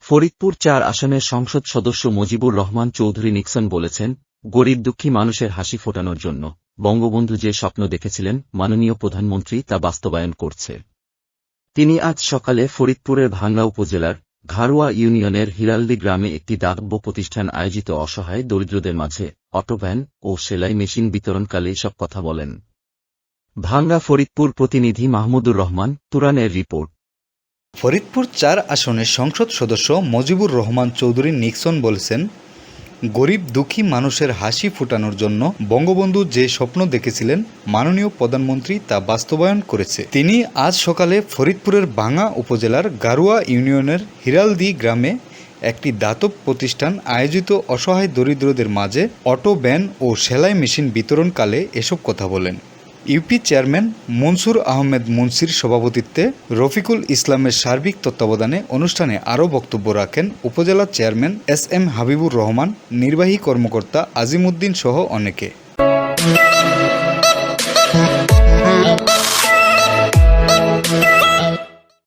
ফরিদপুর চার আসনের সংসদ সদস্য মুজিবুর রহমান চৌধুরী নিক্সন বলেছেন, গরিব দুঃখী মানুষের হাসি ফোটানোর জন্য। বঙ্গবন্ধু যে স্বপ্ন দেখেছিলেন, মাননীয় প্রধানমন্ত্রী তা বাস্তবায়ন করছে। তিনি আজ সকালে ফরিদপুরের ভাঙ্গা উপজেলার ঘারোয়া ইউনিয়নের হিরালদি গ্রামে একটি দাতব্য প্রতিষ্ঠান আয়োজিত অসহায় দরিদ্রদের মাঝে অটোভ্যান ও সেলাই মেশিন বিতরণকালে সব কথা বলেন। ভাঙ্গা ফরিদপুর প্রতিনিধি মাহমুদুর রহমান, তুরানের রিপোর্ট। ফরিদপুর চার আসনের সংসদ সদস্য মজিবুর রহমান চৌধুরী নিক্সন বলেছেন, গরিব দুঃখী মানুষের হাসি ফুটানোর জন্য বঙ্গবন্ধু যে স্বপ্ন দেখেছিলেন মাননীয় প্রধানমন্ত্রী তা বাস্তবায়ন করেছে। তিনি আজ সকালে ফরিদপুরের বাঙা উপজেলার গারুয়া ইউনিয়নের হিরালদি গ্রামে একটি দাতব প্রতিষ্ঠান আয়োজিত অসহায় দরিদ্রদের মাঝে অটো ব্যান ও সেলাই মেশিন বিতরণকালে এসব কথা বলেন। ইউপি চেয়ারম্যান মনসুর আহমেদ মুন্সির সভাপতিত্বে রফিকুল ইসলামের সার্বিক তত্ত্বাবধানে অনুষ্ঠানে আরও বক্তব্য রাখেন উপজেলা chairman S M Habibur Rahman, নির্বাহী কর্মকর্তা আজিমুদ্দিন সহ অনেকে।